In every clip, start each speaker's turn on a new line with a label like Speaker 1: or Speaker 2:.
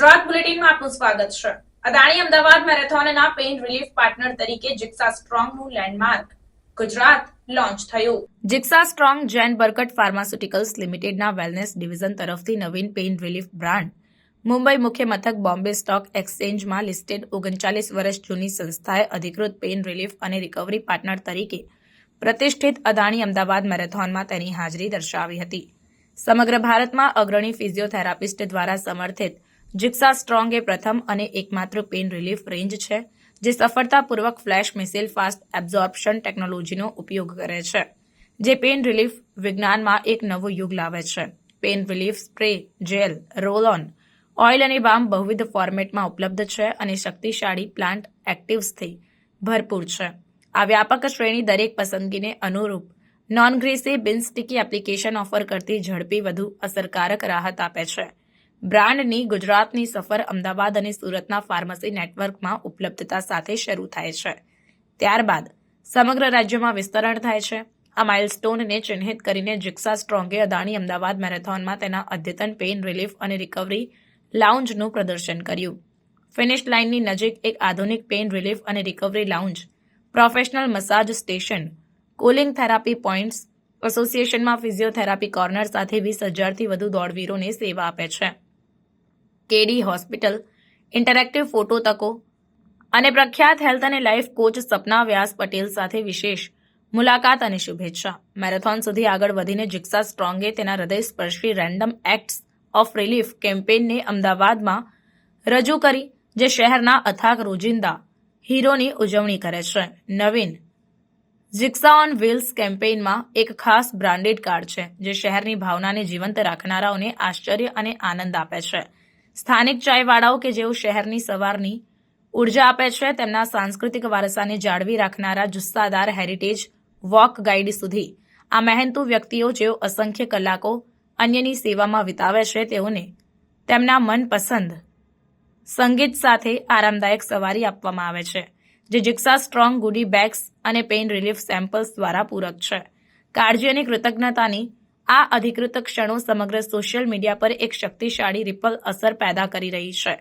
Speaker 1: ગુજરાત બુલેટિનમાં આપનું સ્વાગત છે. અદાણી અમદાવાદ મેરેથોનના પેઇન રિલીફ પાર્ટનર તરીકે જિક્સા સ્ટ્રોંગનું લેન્ડમાર્ક ગુજરાત લોન્ચ થયું. જિક્સા સ્ટ્રોંગ જેન બર્કટ ફાર્માસ્યુટિકલ્સ લિમિટેડના વેલનેસ ડિવિઝન તરફથી નવીન પેઇન રિલીફ બ્રાન્ડ. મુંબઈ મુખ્ય મથક બોમ્બે સ્ટોક એક્સચેન્જમાં લિસ્ટેડ ઓગણચાલીસ વર્ષ જૂની સંસ્થાએ અધિકૃત પેઇન રિલીફ અને રિકવરી પાર્ટનર તરીકે પ્રતિષ્ઠિત અદાણી અમદાવાદ મેરેથોનમાં તેની હાજરી દર્શાવી હતી. સમગ્ર ભારતમાં અગ્રણી ફિઝિયોથેરાપિસ્ટ દ્વારા સમર્થિત જિક્સા સ્ટ્રોંગ એ પ્રથમ અને એકમાત્ર પેઇન રિલીફ રેન્જ છે, જે સફળતાપૂર્વક ફ્લેશ મિસિલ ફાસ્ટ એબ્ઝોર્પ્શન ટેકનોલોજીનો ઉપયોગ કરે છે, જે પેઇન રિલીફ વિજ્ઞાનમાં એક નવો યુગ લાવે છે. Pain relief spray gel roll on oil અને બામ બહુવિધ ફોર્મેટમાં ઉપલબ્ધ છે અને શક્તિશાળી પ્લાન્ટ એક્ટિવ્સથી ભરપૂર છે. આ વ્યાપક શ્રેણી દરેક પસંદગીને અનુરૂપ નોન ગ્રેસી બિન સ્ટીકી એપ્લિકેશન ઓફર કરતી ઝડપી વધુ અસરકારક રાહત આપે છે. બ્રાન્ડની ગુજરાતની સફર અમદાવાદ અને સુરતના ફાર્મસી નેટવર્કમાં ઉપલબ્ધતા સાથે શરૂ થાય છે. ત્યારબાદ સમગ્ર રાજ્યમાં વિસ્તરણ થાય છે. આ માઇલસ્ટોનને ચિહ્નિત કરીને જિક્સા સ્ટ્રોંગે અદાણી અમદાવાદ મેરેથોનમાં તેના અદ્યતન પેઇન રિલીફ અને રિકવરી લાઉન્જનું પ્રદર્શન કર્યું. ફિનિશ લાઇનની નજીક એક આધુનિક પેઇન રિલીફ અને recovery lounge, professional massage station, cooling therapy points, એસોસિએશનમાં physiotherapy corner સાથે વીસ હજારથી વધુ દોડવીરોને સેવા આપે છે. કેડી હોસ્પિટલ, ઇન્ટરેક્ટિવ ફોટો તકો અને પ્રખ્યાત હેલ્થ અને લાઈફ કોચ સપના વ્યાસ પટેલ સાથે વિશેષ મુલાકાત અને શુભેચ્છા. મેરેથોન સુધી આગળ વધીને જિક્સા સ્ટ્રોંગે તેના હૃદયસ્પર્શી રેન્ડમ એક્ટ્સ ઓફ રિલીફ કેમ્પેનને અમદાવાદમાં રજૂ કરી, જે શહેરના અથાગ રોજિંદા હીરોની ઉજવણી કરે છે. નવીન જિક્સા ઓન વ્હીલ્સ કેમ્પેઇનમાં એક ખાસ બ્રાન્ડેડ કાર્ડ છે, જે શહેરની ભાવનાને જીવંત રાખનારાઓને આશ્ચર્ય અને આનંદ આપે છે. સ્થાનિક ચાયવાળાઓ કે જેઓ શહેરની સવારની ઊર્જા આપે છે, તેમના સાંસ્કૃતિક વારસાને જાળવી રાખનારા જુસ્સાદાર હેરિટેજ વોક ગાઈડ સુધી. આ મહેનતુ વ્યક્તિઓ જેઓ અસંખ્ય કલાકો અન્યની સેવામાં વિતાવે છે, તેઓને તેમના મનપસંદ સંગીત સાથે આરામદાયક સવારી આપવામાં આવે છે, જે જિક્સા સ્ટ્રોંગ ગુડી બેગ્સ અને પેઇન રિલીફ સેમ્પલ્સ દ્વારા પૂરક છે. કાળજી અને કૃતજ્ઞતાની આ અધિકૃત ક્ષણો સમગ્ર સોશિયલ મીડિયા પર એક શક્તિશાળી રિપલ અસર પેદા કરી રહી છે.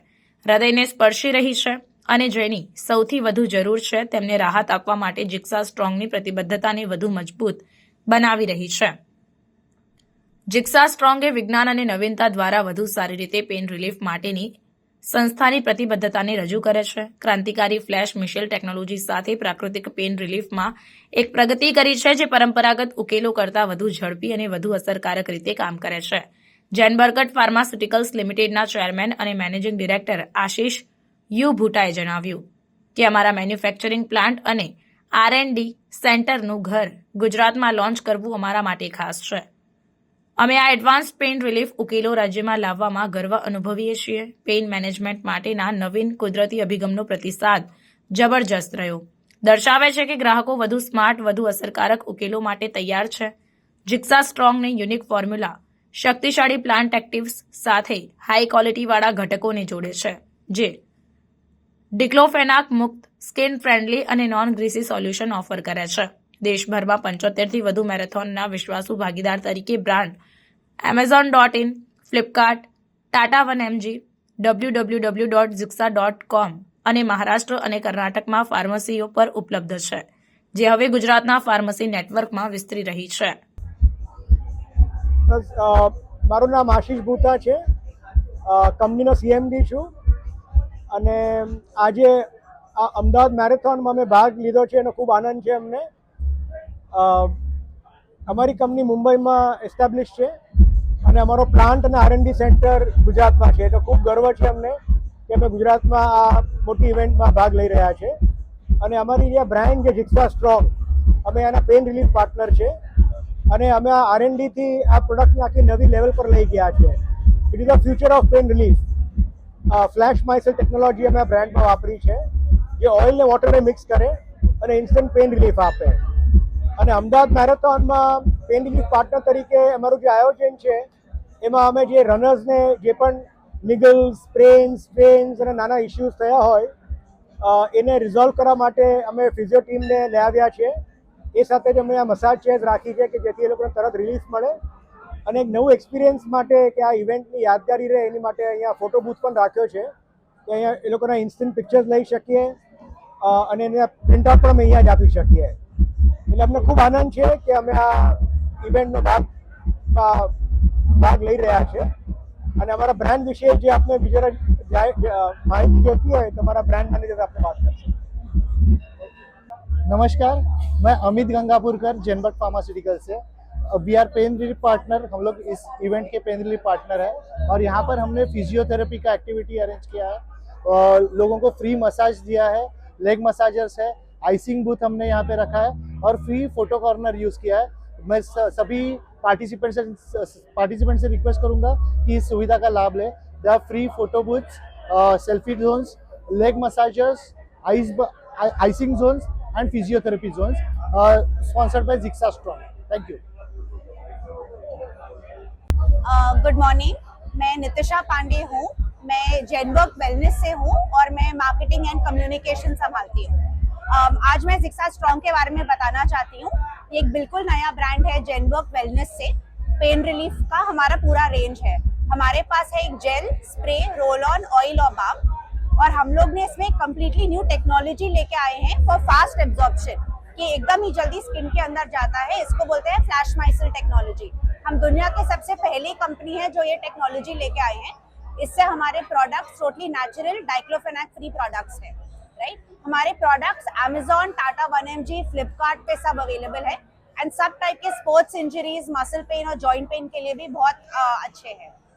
Speaker 1: હૃદયને સ્પર્શી રહી છે અને જેની સૌથી વધુ જરૂર છે તેમને રાહત આપવા માટે જિક્સા સ્ટ્રોંગની પ્રતિબદ્ધતાને વધુ મજબૂત બનાવી રહી છે. જિક્સા સ્ટ્રોંગે વિજ્ઞાન અને નવીનતા દ્વારા વધુ સારી રીતે પેઇન રિલીફ માટેની સંસ્થાની પ્રતિબદ્ધતાને રજૂ કરે છે. ક્રાંતિકારી ફ્લેશ મિશેલ ટેકનોલોજી સાથે પ્રાકૃતિક પેઇન રિલીફમાં એક પ્રગતિ કરી છે જે પરંપરાગત ઉકેલો કરતાં વધુ ઝડપી અને વધુ અસરકારક રીતે કામ કરે છે. જેનબર્ગટ ફાર્માસ્યુટિકલ્સ લિમિટેડના ચેરમેન અને મેનેજિંગ ડિરેક્ટર આશિષ યુ. ભૂટાએ જણાવ્યું કે અમારા મેન્યુફેક્ચરિંગ પ્લાન્ટ અને આર એન્ડ ડી સેન્ટરનું ઘર ગુજરાતમાં લોન્ચ કરવું અમારા માટે ખાસ છે. અમે આ એડવાન્સ પેઇન રિલીફ ઉકેલો રાજ્યમાં લાવવામાં ગર્વ અનુભવીએ છીએ. પેઇન મેનેજમેન્ટ માટેના નવીન કુદરતી અભિગમનો પ્રતિસાદ જબરજસ્ત રહ્યો. દર્શાવે છે કે ગ્રાહકો વધુ સ્માર્ટ, વધુ અસરકારક ઉકેલો માટે તૈયાર છે. જિક્સા સ્ટ્રોંગની યુનિક ફોર્મ્યુલા શક્તિશાળી પ્લાન્ટ એક્ટિવ્સ સાથે હાઈ ક્વોલિટીવાળા ઘટકોને જોડે છે, જે ડિક્લોફેનાક મુક્ત, સ્કિન ફ્રેન્ડલી અને નોન ગ્રીસી સોલ્યુશન ઓફર કરે છે. દેશભરમાં પંચોતેરથી વધુ મેરેથોનના વિશ્વાસુ ભાગીદાર તરીકે brand Amazon dot in Flipkart Tata one MG W W W dot Zixa dot com અને મહારાષ્ટ્ર અને કર્ણાટકમાં ફાર્મસીઓ પર ઉપલબ્ધ છે, જે હવે ગુજરાતના ફાર્મસી નેટવર્કમાં વિસ્તરી રહી છે.
Speaker 2: મારું નામ આશીષ ભૂતા છે. કંપનીનો સીએમડી છું. અને આજે આ અમદાવાદ મેરેથોનમાં અમે ભાગ લીધો છે, એનો ખૂબ આનંદ છે અમને. અમારી કંપની મુંબઈમાં એસ્ટાબ્લિશ છે. અને અમારો પ્લાન્ટ અને આરએનડી સેન્ટર ગુજરાતમાં છે. તો ખૂબ ગર્વ છે અમને કે અમે ગુજરાતમાં આ મોટી ઇવેન્ટમાં ભાગ લઈ રહ્યા છે. અને અમારી જે બ્રાન્ડ જે જિક્સા સ્ટ્રોંગ અમે એના પેન રિલીફ પાર્ટનર છે. અને અમે આ આરએનડીથી આ પ્રોડક્ટને આખી નવી લેવલ પર લઈ ગયા છે. It is a future of pain relief flash micelle technology અમે બ્રાન્ડમાં વાપરી છે. જે ઓઇલને વોટરને મિક્સ કરે અને ઇન્સ્ટન્ટ પેન રિલીફ આપે. અને અમદાવાદ મેરેથોનમાં પેન રિલીફ પાર્ટનર તરીકે અમારું જે આયોજન છે એમાં અમે જે રનર્સને જે પણ નિગલ્સ સ્પ્રેન્સ સ્ટ્રેન્સ અને નાના ઇસ્યુઝ થયા હોય એને રિઝોલ્વ કરવા માટે અમે ફિઝિયો ટીમને લઈ આવ્યા છે એ સાથે જ અમે આ મસાજ ચેર્સ રાખી છે કે જેથી એ લોકોને તરત રિલીફ મળે. અને એક નવું એક્સપિરિયન્સ માટે કે આ ઇવેન્ટની યાદગારી રહે એની માટે અહીંયા ફોટો બૂથ પણ રાખ્યો છે. કે અહીંયા એ લોકોના ઇન્સ્ટન્ટ પિક્ચર્સ લઈ શકીએ અને એના પ્રિન્ટઆઉટ પણ અમે અહીંયા જ આપી શકીએ. એટલે અમને ખૂબ આનંદ છે કે અમે આ ઇવેન્ટનો ભાગ ભાગ લઈ રહ્યા છે અને અમારા બ્રાન્ડ વિશે જે આપને બીજા માહિતી જોઈતી હોય તો અમારા બ્રાન્ડ મેનેજર આપને વાત કરશે
Speaker 3: नमस्कार मैं अमित गंगापुरकर जनबट फार्मास्यूटिकल से we are pain relief partner हम लोग इस इवेंट के पेन रिलीफ पार्टनर है और यहाँ पर हमने फिजियोथेरेपी का एक्टिविटी अरेंज किया है और लोगों को फ्री मसाज दिया है लेग मसाजर्स है आइसिंग बूथ हमने यहाँ पे रखा है और फ्री फोटो कॉर्नर यूज़ किया है मैं स- सभी पार्टिसिपेंट से पार्टिसिपेंट से रिक्वेस्ट करूँगा कि इस सुविधा का लाभ लें। The free photo booths selfie zones leg massagers ice icing zones and physiotherapy zones sponsored by Zixa strong thank you
Speaker 4: good morning मैं नितिशा पांडे हूँ। मैं जेनवर्क वेलनेस से हूँ और मैं मार्केटिंग एंड कम्युनिकेशन संभालती हूँ। Um, आज मैं जिक्सा स्ट्रॉन्ग के बारे में बताना चाहती हूँ। ये एक बिल्कुल नया ब्रांड है जेनवर्क वेलनेस से। पेन रिलीफ का हमारा पूरा रेंज है। हमारे पास है एक gel spray roll on oil और बाम और हम लोग ने इसमें कम्प्लीटली न्यू टेक्नोलॉजी लेके आए हैं फॉर फास्ट एब्जॉर्प्शन कि एकदम ही जल्दी स्किन के अंदर जाता है। इसको बोलते हैं फ्लैश माइसिल टेक्नोलॉजी हम दुनिया के सबसे पहली कंपनी है जो ये टेक्नोलॉजी लेके आए हैं। इससे हमारे products totally natural diclofenac free products है। राइट हमारे products Amazon, Tata one M G Flipkart पे सब अवेलेबल है एंड सब टाइप के स्पोर्ट्स इंजरीज मसल पेन और जॉइंट पेन के लिए भी बहुत अ, अच्छे हैं